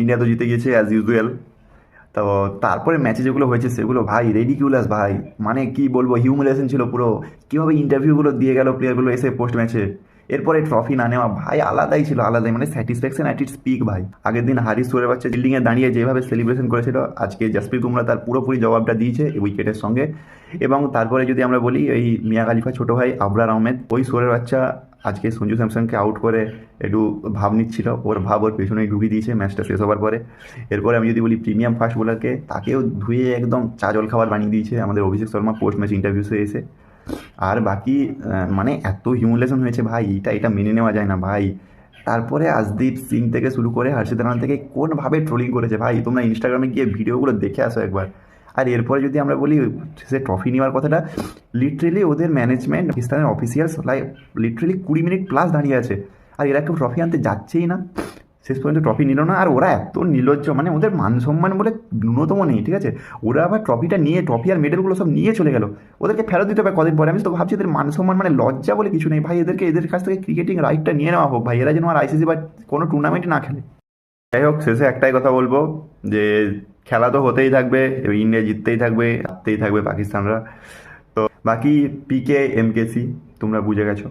India তো জিতে গিয়েছে অ্যাজ ইউজুয়াল তো তারপরে ম্যাচে যেগুলো হয়েছে সেগুলো, ভাই রেডিকিউলাস ভাই। মানে কি বলব হিউমিলেশন ছিল পুরো। কীভাবে ইন্টারভিউগুলো দিয়ে গেল প্লেয়ারগুলো এসে পোস্ট ম্যাচে এরপরে ট্রফি না নেওয়া, ভাই, আলাদাই ছিল, আলাদাই। মানে স্যাটিসফ্যাকশন অ্যাট ইটস পিক ভাই। আগের দিন হারিস সুরের বাচ্চা বিল্ডিংয়ে দাঁড়িয়ে যেভাবে সেলিব্রেশন করেছিল, আজকে জাসপ্রীত বুমরা তার পুরোপুরি জবাবটা দিয়েছে উইকেটের সঙ্গে। এবং তারপরে যদি আমরা বলি, এই মিয়া খালিফা ছোট ভাই, আবরার আহমেদ, ওই সুরের বাচ্চা আজকে সঞ্জু স্যামসনকে আউট করে একটু ভাব নিচ্ছিল। ওর ভাব ওর পেছনেই ঢুকিয়ে দিয়েছে, ম্যাচটা শেষ হওয়ার পরে। এরপরে আমি যদি বলি প্রিমিয়াম ফাস্ট বোলারকে তাকেও ধুয়ে একদম চা জল খাবার বানিয়ে দিয়েছে আমাদের অভিষেক শর্মা পোস্ট ম্যাচ ইন্টারভিউসে এসে। আর বাকি মানে এত হিউমিলেশন হয়েছে ভাই, এটা এটা মেনে নেওয়া যায় না ভাই। তারপরে আজদীপ সিং থেকে শুরু করে হর্ষিত রানা থেকে কোনভাবে ট্রোলিং করেছে ভাই? তোমরা ইনস্টাগ্রামে গিয়ে ভিডিওগুলো দেখে আসো একবার। আর এরপরে যদি আমরা বলি, সে ট্রফি নেওয়ার কথাটা লিটারেলি ওদের ম্যানেজমেন্ট পাকিস্তানের অফিসিয়ালস লাইক লিটারেলি কুড়ি মিনিট প্লাস দাঁড়িয়ে আছে। আর এরা কেউ ট্রফি আনতে যাচ্ছেই না। শেষ পর্যন্ত ট্রফি নিল না। আর ওরা এত নির্লজ্জ মানে ওদের মান সম্মান বলে ন্যূনতম নেই, ঠিক আছে? ওরা আবার ট্রফিটা নিয়ে ট্রফি আর মেডেলগুলো সব নিয়ে চলে গেল। ওদেরকে ফেরত দিতে হবে কদিন পরে। আমি তো ভাবছি এদের মান সম্মান মানে লজ্জা বলে কিছু নেই। ভাই, এদেরকে, এদের কাছ থেকে ক্রিকেটিং রাইটটা নিয়ে নেওয়া হোক। ভাই, এরা যেন আর আইসিসি বা কোনো টুর্নামেন্টে না খেলে। যাই হোক, শেষে একটাই কথা বলব যে খেলা তো হতেই থাকবে ইন্ডিয়া জিততেই থাকবে, হারতেই থাকবে পাকিস্তানরা। তো বাকি পিকে এমকেসি তোমরা বুঝে গেছো।